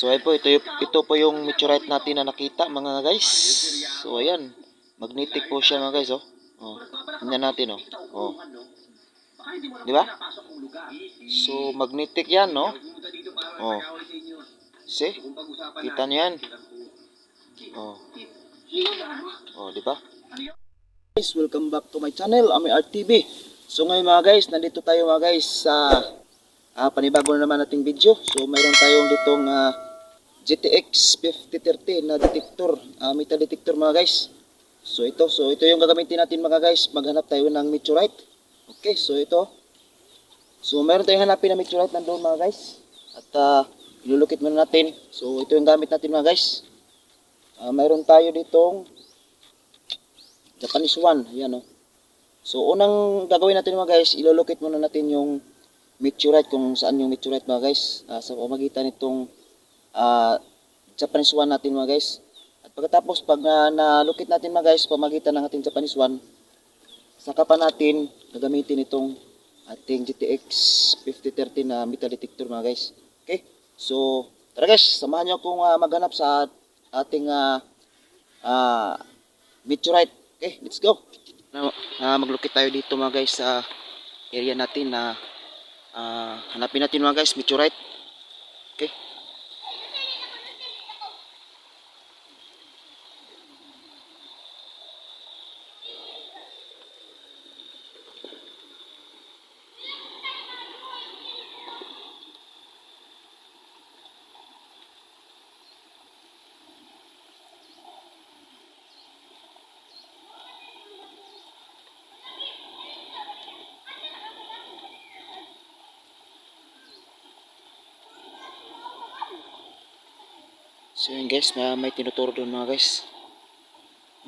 So ayun po, ito, ito po yung meteorite natin na nakita mga guys. So ayan, magnetic po siya mga guys oh. Oh, tingnan natin oh. Oh. Di ba? So magnetic yan no. Oh. See? Kita niyo yan. Oh. Oh, di ba? Guys, welcome back to my channel, Ami Art TV. So ngayon mga guys, nandito tayo mga guys sa ah, panibago na naman nating video. So mayroon tayong ditong ah, GTX 5030 na detector, ah, metal detector mga guys. So ito, so ito yung gagamitin natin mga guys, maghanap tayo ng meteorite. Okay, so ito. So mayroon tayong hanapin na meteorite nandoon mga guys. At ah, ilulukit muna natin. So ito yung gamit natin mga guys. Ah, mayroon tayo ditong Japanese one, ayan oh. So unang gagawin natin mga guys, ilolocate muna natin yung meteorite kung saan yung meteorite mga guys ah, sa pamagitan nitong ah, Japanese one natin mga guys. At pagkatapos pag uh, na-locate natin mga guys pamagitan ng ating Japanese one, saka pa natin gagamitin itong ating GTX 5030 na metal detector mga guys. Okay? So, tara guys, samahan niyo akong ah, maghanap sa ating ah, ah, meteorite. Okay, let's go. Ah, maglukit tayo dito mga guys sa area natin na ah, hanapin natin mga guys meteorite. Okay. So yun guys, may, may tinuturo doon mga guys.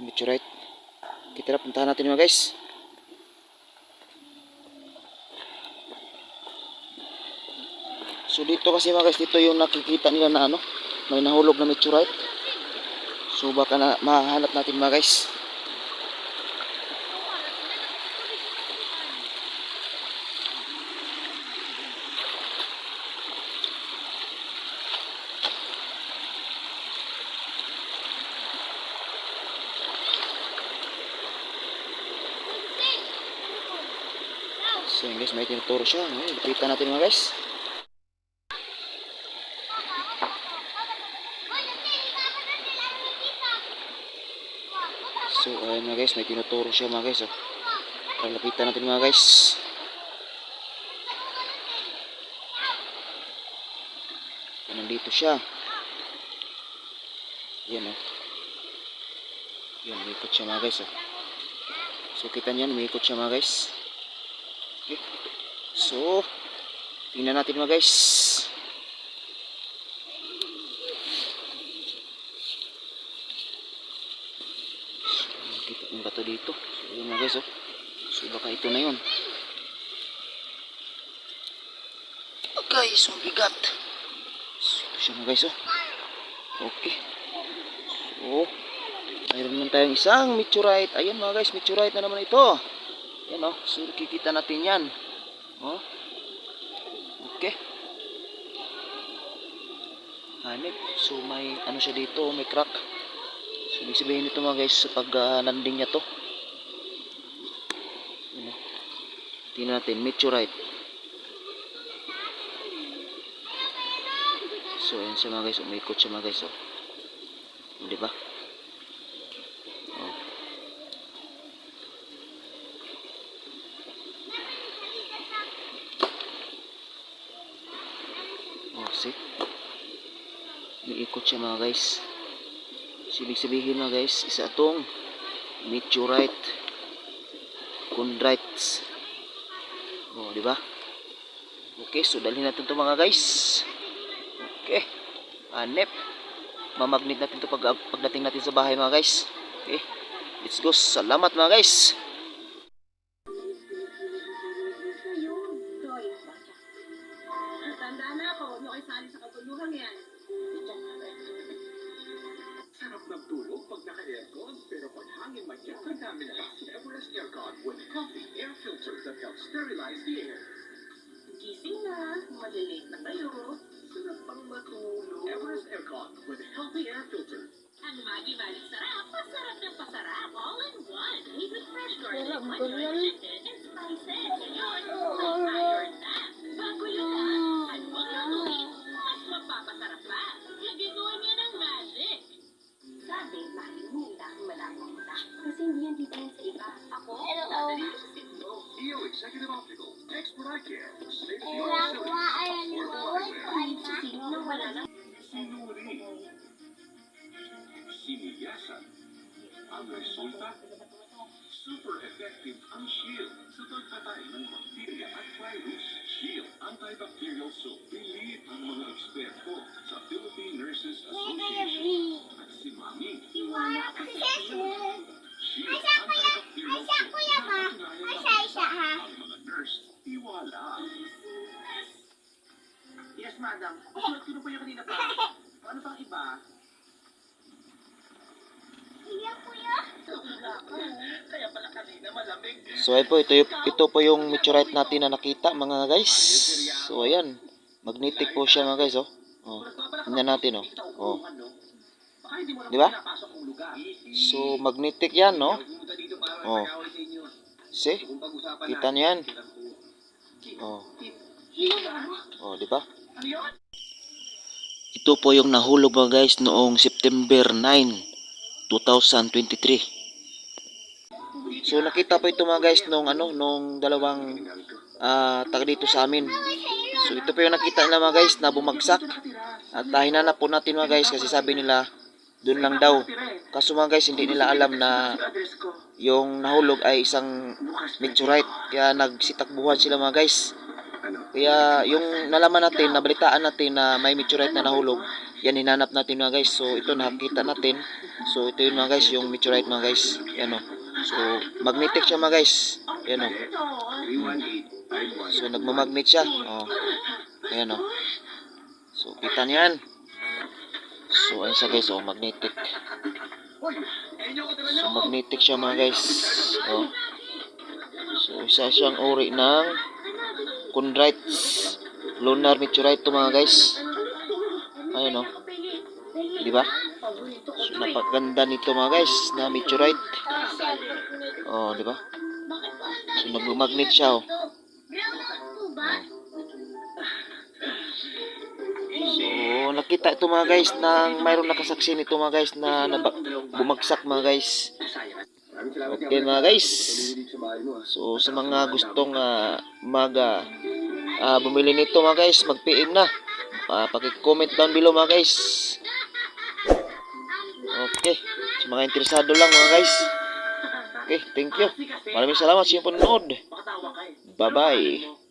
Meteorite. Kita na, puntahan natin mga guys. So dito kasi mga guys, dito yung nakikita nila na ano, may nahulog na meteorite. So baka na mahanap natin mga guys. So yun guys, may tinuturo siya. Ayun, Kita natin mga guys. So ayun mga guys, may tinuturo siya mga guys. Oh. Tara, lapitan natin mga guys. Nandito siya. Yan oh. Yan, umikot siya mga guys. Oh. So kita niyan, umikot siya mga guys. So, tingnan natin mga guys. So, Nakita yung bato dito. So, yun mga guys, oh. So, baka ito na yun. Okay, so bigat. So, ito siya mga guys, oh. Okay. So, mayroon naman tayong isang meteorite. Ayan mga guys, meteorite na naman ito. Yan oh, so kikita natin yan. Oh. Okay. Hanip. So may ano siya dito, may crack. So ibig sabihin nito mga guys, pag uh, landing niya to. Yan oh. Tingnan natin, meteorite. So yan siya mga guys, umikot siya mga guys. Oh. Di ba? Oh. Oh, see? Umiikot siya mga guys. So, ibig sabihin mga guys, isa itong meteorite chondrites. Oh, di ba? Okay, so dalhin natin to mga guys. Okay. Hanep. Mamagnet natin to pag pagdating natin sa bahay mga guys. Okay. Let's go. Salamat mga guys. Hangin magyat, namin Everest Aircon with coffee air filters that help sterilize the air. Gising na, malilate na kayo. Sarap pang matulog. Everest Aircon with healthy air filter. Ang magi-magi sarap, pasarap ng pasarap, all in dito sa iba. Ako, Hello. siglo. EO Executive Optical. Expert Eye Care. Safety Eh, on wala silver. ko ay na. Wala na? Sinuri. Siniyasan. Ang resulta, super effective ang shield sa pagpatay ng bakterya at virus. Shield antibacterial soap. Pilit ang mga eksperto sa Philippine Nurses Association at si Mami. Iwala ako sa. Shield madam. Sulat ko na po yung kanina pa. Ano pang iba? Kuya kuya? Kaya pala kanina malamig. So ayun po, ito, yung- ito po yung meteorite natin na nakita mga guys. So ayan, magnetic po siya mga guys oh. Oh, tingnan natin oh. Oh. Baka hindi mo na Di ba? So magnetic yan no. Oh. See? Kita niyo yan. Oh. Oh, di ba? Ito po yung nahulog mga guys noong September 9, 2023. So nakita po ito mga guys nung ano nung dalawang ah taga dito sa amin. So ito po yung nakita nila mga guys na bumagsak. At uh, hinanap po natin mga guys kasi sabi nila doon lang daw. Kaso mga guys hindi nila alam na yung nahulog ay isang meteorite. Kaya nagsitakbuhan sila mga guys. Kaya yung nalaman natin, nabalitaan natin na may meteorite na nahulog, yan hinanap natin mga guys. So ito nakita natin. So ito yun mga guys, yung meteorite mga guys. Yan o. So magnetic siya mga guys. Yan o. 318 So nagmamagnet siya. Oh. Ayan o. So kita niyo yan. So ayun siya guys, oh magnetic. So magnetic siya mga guys. Oh. So isa siyang uri ng chondrites. Lunar meteorite to mga guys. Ayun oh. Di ba? So napaganda nito mga guys na meteorite. Oh, di ba? So nagmamagnet siya oh. Nakita ito mga guys na mayroong nakasaksi nito mga guys na naba- bumagsak mga guys. Okay mga guys. So, sa mga gustong uh, mag ah, ah, bumili nito mga guys, mag-PM na. Uh, paki-comment down below mga guys. Okay. Sa mga interesado lang mga guys. Okay, thank you. Maraming salamat sa inyong panonood. Bye-bye.